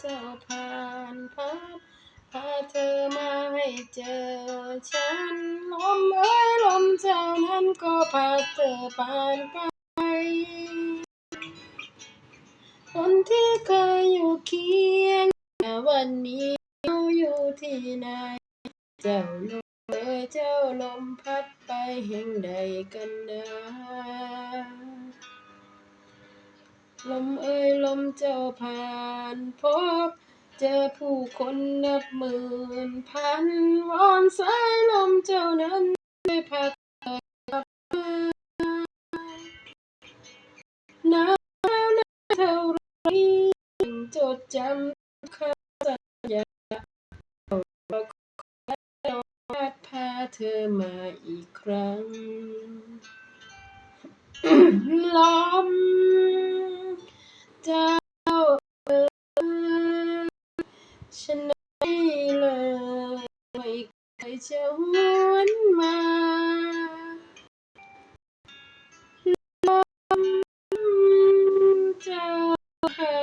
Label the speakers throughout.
Speaker 1: เจ้าผ่านพัดพาเธอมาให้เจอฉันลมเอ้ยลมเจ้านั้นก็พาเธอผ่านไป คนที่เคยอยู่เคียงแต่วันนี้เขาอยู่ที่ไหน เจ้าลมเอ้ยเจ้าลมพัดไปแห่งใดกันนะ ลมเอ้ยลมเจ้าผ่านพบ เจอผู้คนนับหมื่นพันวอนสายลมเจ้านั้นช่วยพัดกลับมาหนาวนเท่าไรจดจำคำสัญญาว่าเราพัดพาเธอมาอีกครั้งลมเฉันไม่เลยไม่เคยจะหวนมาลมจ้าหา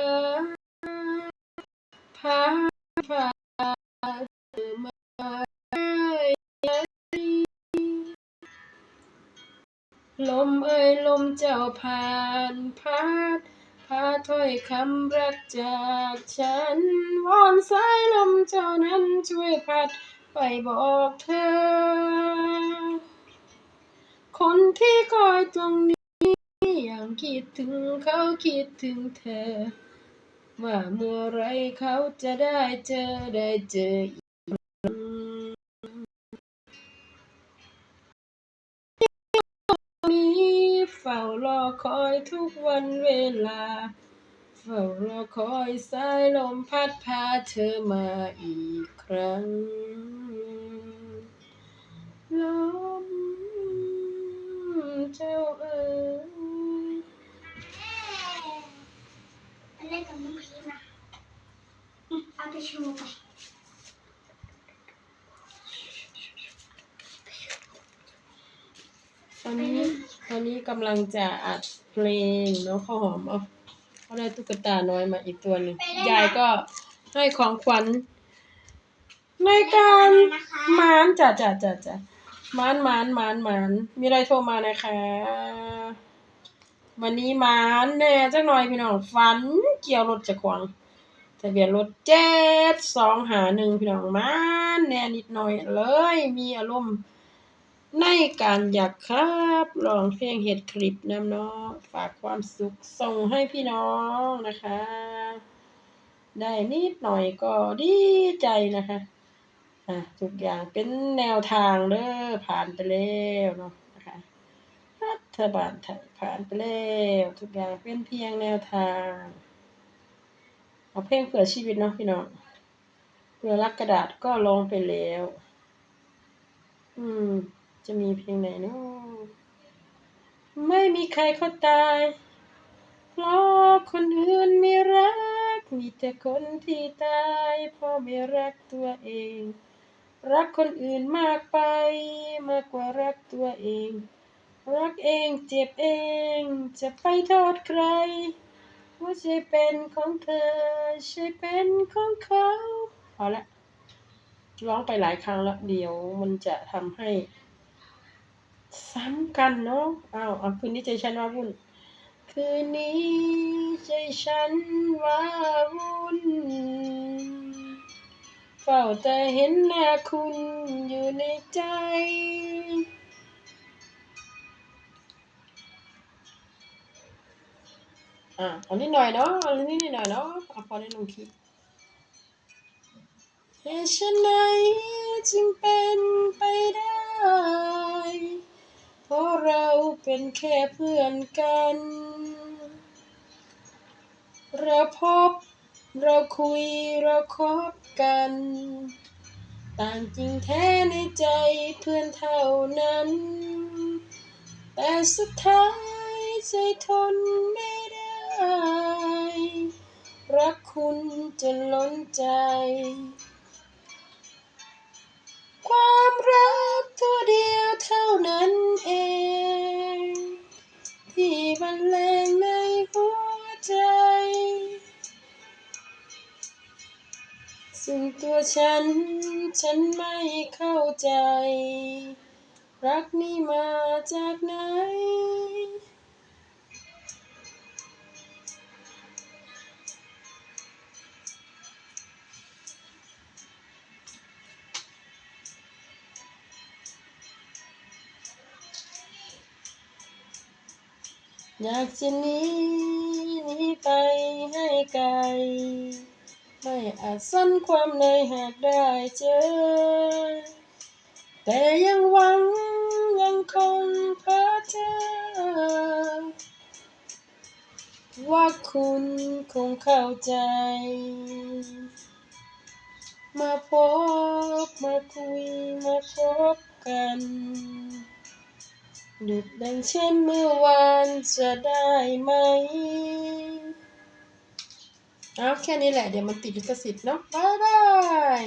Speaker 1: พาพาเธอมาได้ลมเอ่ยลมเจ้าผ่านพัด พาถ้อยคำรักจากฉันวอนสายลมเจ้านั้นช่วยพัดไปบอกเธอ คนที่คอยตรงนี้ยังคิดถึงเขาคิดถึงเธอ ว่าเมื่อไรเขาจะได้เจอได้เจอ ฝ้ารอคอยทุกวันเวลา เฝ้ารอคอยสายลมพัดพาเธอมาอีกครั้ง ลมเจ้าเอ๋ย
Speaker 2: ไปเล่นกับน้องพีมาเอาไปชูไป
Speaker 1: ตอนนี้ อนนี้กำลังจะอัดเพลงเนาะข้าวหอมเอาเขาได้ตุ๊กตาน้อยมาอีกตัวหนึ่งยายก็ให้ของขวัญในการหมานจ้ะจ้ะจ้ะจ้ะหมานหมานหมานหมานมีอะไรโทรมานะคะ วันนี้หมานแน่จักหน่อยพี่น้องฝันเกี่ยวรถจะขวางทะเบียนรถเจ็ดสองหาหนึ่งพี่น้องหมานแน่นิดหน่อยเลยมีอารมณ์ ในการอยากครับลองเพลงเฮ็ดคลิปน้ำเนาะฝากความสุขส่งให้พี่น้องนะคะ ได้นิดหน่อยก็ดีใจนะคะอะทุกอย่างเป็นแนวทางเด้อผ่านไปแล้วเนาะนะคะรัฐบาลไทยผ่านไปแล้วทุกอย่างเป็นเพียงแนวทางเอาเพลงเผื่อชีวิตเนาะพี่น้องเผื่อรักกระดาษก็ลงไปแล้ว อืม จะมีเพลงไหนเนาะไม่มีใครเขาตาย เพราะคนอื่นไม่รัก มีแต่คนที่ตายเพราะไม่รักตัวเอง รักคนอื่นมากไป มากกว่ารักตัวเอง รักเองเจ็บเอง จะไปโทษใครว่าใช่เป็นของเธอใช่เป็นของเขาพอละร้องไปหลายครั้งแล้วเดี๋ยวมันจะทำให้ ซ้ำกันเนาะอ้าวเอาคืนนี้ใจฉันว่าวุ่น คืนนี้ใจฉันว่าวุ่น เฝ้าแต่เห็นหน้าคุณอยู่ในใจ อะเอานิดหน่อยเนาะเอานิดหน่อยเนาะเอาพอได้ลงคลิปเหตุฉันไหนจึงเป็นไปได้ เป็นแค่เพื่อนกัน เราพบ เราคุยเราคบกัน ต่างจริงแท้ในใจเพื่อนเท่านั้น แต่สุดท้ายใจทนไม่ได้ รักคุณจนล้นใจ ความรักตัวเดียวเท่านั้นเอง ตัวฉัน ฉันไม่เข้าใจ รักนี้มาจากไหน อยากจะหนีหนีไปให้ไกล ไม่อาจสั้นความในหากได้เจอ แต่ยังหวังยังคงเพ้อเจอว่าคุณคงเข้าใจ มาพบมาคุยมาพบกันดุดดังเช่นเมื่อวานจะได้ไหม เอาแค่นี้แหละเดี๋ยวมันติดลิขสิทธิ์เนาะบ๊ายบาย